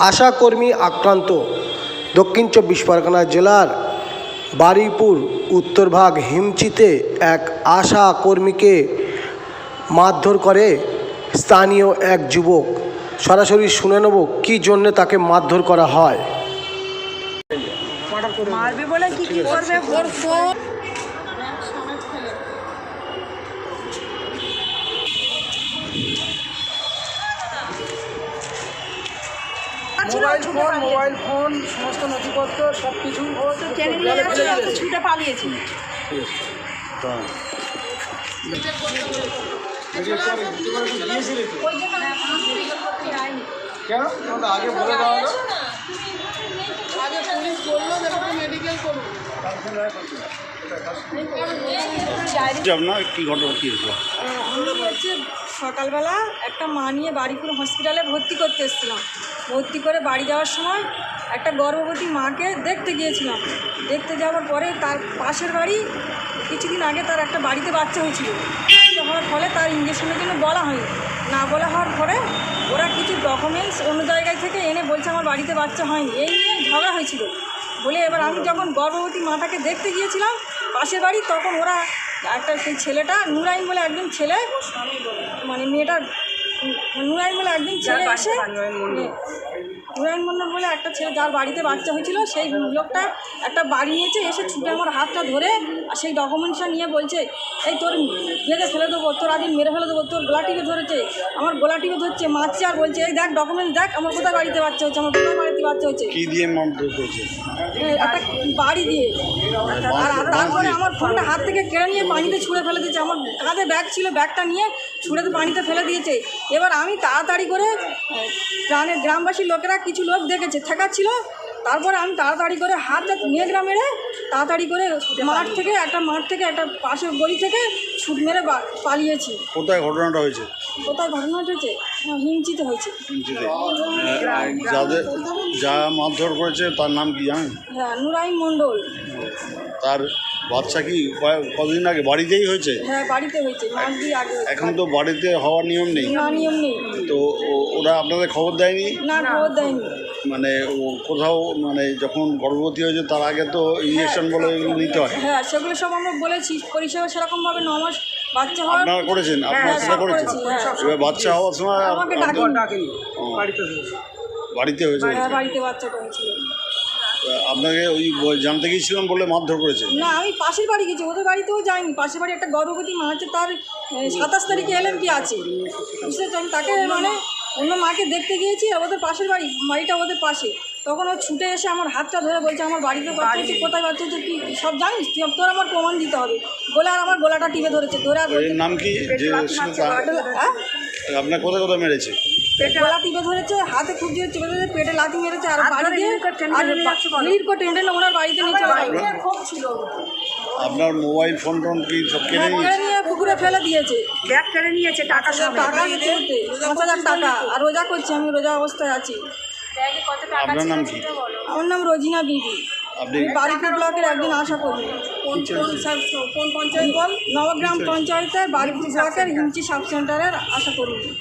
আশাকর্মী আক্রান্ত দক্ষিণ চব্বিশ পরগনা জেলার বারুইপুর উত্তরভাগ হিমচিতে এক আশা কর্মীকে মারধর করে স্থানীয় এক যুবক। সরাসরি শুনে নেব কী জন্যে তাকে মারধর করা হয়। মোবাইল ফোন মোবাইল ফোন সমস্ত নথিপত্র সব কিছু। ছুটে পালিয়েছে। কেন? আগে বলে দেওয়া হলো আমরা সকালবেলা একটা মা নিয়ে বাড়িপুর হসপিটালে ভর্তি করতে এসেছিলাম। ভর্তি করে বাড়ি যাওয়ার সময় একটা গর্ভবতী মাকে দেখতে গিয়েছিলাম। দেখতে যাওয়ার পরে তার পাশের বাড়ি কিছুদিন আগে তার একটা বাড়িতে বাচ্চা হয়েছিল। হওয়ার ফলে তার ইঞ্জেকশনের জন্য বলা হয়নি। না বলা হওয়ার পরে ওরা কিছু ডকুমেন্টস অন্য জায়গায় থেকে এনে বলছে আমার বাড়িতে বাচ্চা হয়নি। এই নিয়ে ঝগড়া হয়েছিল। বলে এবার আমি যখন গর্ভবতী মাটাকে দেখতে গিয়েছিলাম পাশের বাড়ি, তখন ওরা একটা সেই ছেলেটা নুরাইন বলে একজন ছেলে মানে মেয়েটার নুরাইন বলে একদিন ছেলে এসে নুরাইন মন্ডল বলে একটা ছেলে যার বাড়িতে বাচ্চা হয়েছিল সেই লোকটা একটা বাড়ি নিয়েছে এসে ছুটে আমার হাতটা ধরে আর সেই ডকুমেন্টসটা নিয়ে বলছে এই তোর বেঁধে ফেলে দেবো তোর আগে মেরে ফেলে দেবো তোর গোলা টিপে ধরেছে আমার গোলা টিপে ধরছে মারছে আর বলছে এই দেখ ডকুমেন্ট দেখ আমার কোথায় বাড়িতে বাচ্চা হচ্ছে আমার কোথায় বাড়িতে বাচ্চা হচ্ছে কি দিয়ে একটা বাড়ি দিয়ে। আর তারপরে আমার ফোনটা হাত থেকে কেড়ে নিয়ে পানিতে ছুঁড়ে ফেলে দিয়েছে আমার কাঁধে ব্যাগ ছিল ব্যাগটা নিয়ে ছুঁড়ে পানিতে ফেলে দিয়েছে। এবার আমি তাড়াতাড়ি করে গ্রামের গ্রামবাসীর লোকেরা কিছু লোক দেখেছে, ঠেকাচ্ছিল। তারপরে আমি তাড়াতাড়ি করে হাতটা নিয়ে মেরে তাড়াতাড়ি করে মাঠ থেকে, একটা মাঠ থেকে, একটা পাশের বই থেকে ছুট মেরে বা- পালিয়েছি। কোথায় ঘটনাটা হয়েছে? কোথায় ঘটনাটা হয়েছে হ্যাঁ, হিমচিতে হয়েছে। যাদের যা মারধর করেছে তার নাম কি জানেন? হ্যাঁ নুরাইন মণ্ডল। তার বাচ্চা কি কয়- কদিন আগে? বাড়িতেই হয়েছে? হ্যাঁ বাড়িতে হয়েছে মাস আগে হয়েছে। এখন তো বাড়িতে হওয়ার নিয়ম নেই। না নিয়ম নেই। তো ও- ওরা আপনাদের খবর দেয়নি? না খবর দেয়নি। মানে ও কোথাও মানে যখন গর্ভবতী হয়েছে তার আগে তো ইঞ্জেকশন বলে এগুলো নিতে হয়। হ্যাঁ সেগুলো সব আমরা বলেছি। পরিষেবা সেরকমভাবে ন মাস বাচ্চা হওয়ার আপনারা করেছেন আপনারা হ্যাঁ, সেটা করেছেন হ্যাঁ। এবার বাচ্চা হওয়ার সময় আমাকে আপনি- ডাকেনি ডাকেনি বাড়িতে হয়েছে। বাড়িতে হয়েছে? হ্যাঁ বাড়িতে বাচ্চাটা হয়েছিল আপনাকে ওই জানতে গিয়েছিলাম বলে মারধর করেছে? না আমি পাশের বাড়ি গেছি ওদের বাড়িতেও যাইনি। পাশের বাড়ি একটা গর্ভবতী মা আছে তার সাতাশ তারিখে এলেন কি আছে। বুঝতে আমি তাকে মানে অন্য মাকে দেখতে গিয়েছি আর ওদের পাশের বাড়ি বাড়িটা ওদের পাশে। তখন ও ছুটে এসে আমার হাতটা ধরে বলছে আমার বাড়িতে বাচ্চা হচ্ছে কোথায় বাচ্চা হচ্ছে তুই সব জানিস? তুই তোর আমার প্রমাণ দিতে হবে। গোলা আর আমার গোলাটা টিপে ধরেছে ধরে আর এর নাম কি? যে হ্যাঁ? আপনার কোথায় কোথায় মেরেছে? গলা টিপে ধরেছে হাতে খুব জোরে চেপে ধরেছে পেটে লাথি মেরেছে আর বাড়ি দিয়ে ওনার বাড়িতে নিয়ে চলে গেল। আপনার মোবাইল ফোন টোন কি সব হ্যাঁ, নিয়েছে কেড়ে নিয়ে পুকুরে ফেলে দিয়েছে। ব্যাগ কেড়ে নিয়েছে টাকা সব টাকা দিতে পাঁচ হাজার টাকা। আর রোজা করছি আমি রোজা অবস্থায় আছি। আপনার নাম কি? আমার নাম রোজিনা বিবি। আপনি? বারিপুর ব্লকের একজন আশা করি। কোন কোন সাব- কোন পঞ্চায়েত বল? নবগ্রাম পঞ্চায়েতের বারিপুর ব্লকের হিমচি সাব সেন্টারের আশা করি।